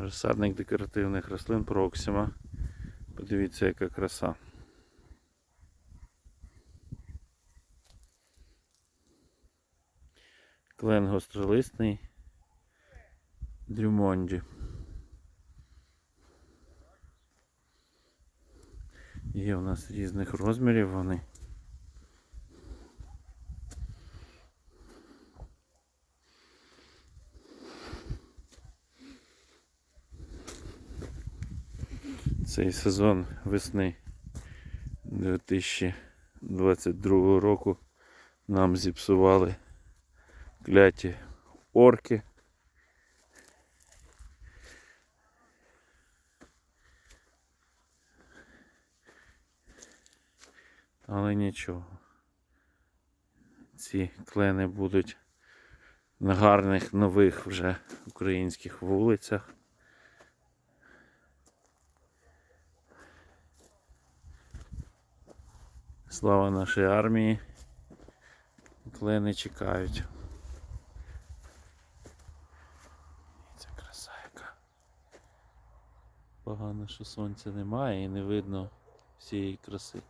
Розсадник декоративних рослин Проксима. Подивіться, яка краса. Клен гостролисний. Дрюмонді. Є у нас різних розмірів вони. Цей сезон весни 2022 року нам зіпсували кляті орки. Але нічого. Ці клени будуть на гарних нових вже українських вулицях. Слава нашій армії. Клени чекають. Це краса яка. Погано, що сонця немає і не видно всієї краси.